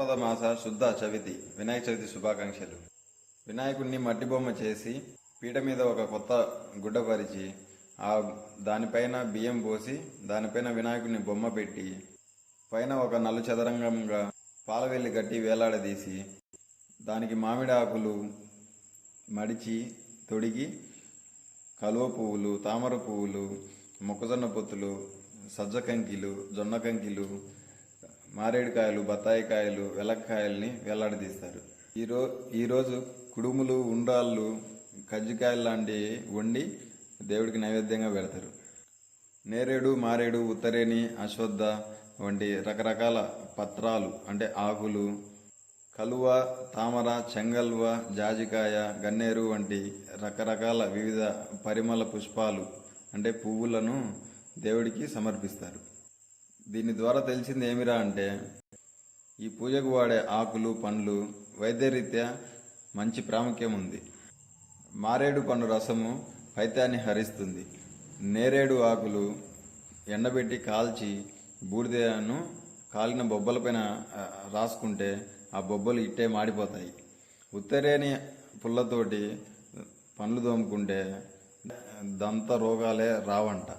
భాద్రపద మాస శుద్ధ చవితి వినాయక చవితి శుభాకాంక్షలు. వినాయకుడిని మట్టి బొమ్మ చేసి పీట మీద ఒక కొత్త గుడ్డ పరిచి ఆ దానిపైన బియ్యం పోసి దానిపైన వినాయకుడిని బొమ్మ పెట్టి పైన ఒక నలు చదరంగంగా పాలవెల్లి గట్టి వేలాడదీసి దానికి మామిడి ఆకులు మడిచి తొడిగి కలువ పువ్వులు తామర పువ్వులు మొక్కజొన్న పొత్తులు సజ్జ కంకిలు జొన్న కంకిలు మారేడుకాయలు బత్తాయికాయలు వెలక్కాయల్ని వేలాడదీస్తారు ఈరో ఈరోజు కుడుములు ఉండ్రాళ్ళు కజ్జికాయలు లాంటివి వండి దేవుడికి నైవేద్యంగా పెడతారు. నేరేడు మారేడు ఉత్తరేణి అశ్వద్ధ వంటి రకరకాల పత్రాలు అంటే ఆకులు కలువ తామర చెంగల్వ జాజికాయ గన్నేరు వంటి రకరకాల వివిధ పరిమళ పుష్పాలు అంటే పువ్వులను దేవుడికి సమర్పిస్తారు. దీని ద్వారా తెలిసింది ఏమిరా అంటే ఈ పూజకు వాడే ఆకులు పండ్లు వైద్యరీత్యా మంచి ప్రాముఖ్యం ఉంది. మారేడు పండు రసము పైత్యాన్ని హరిస్తుంది. నేరేడు ఆకులు ఎండబెట్టి కాల్చి బూడిదను కాలిన బొబ్బలపైన రాసుకుంటే ఆ బొబ్బలు ఇట్టే మాడిపోతాయి. ఉత్తరేని పుల్లతోటి పండ్లు తోముకుంటే దంత రోగాలే రావంట.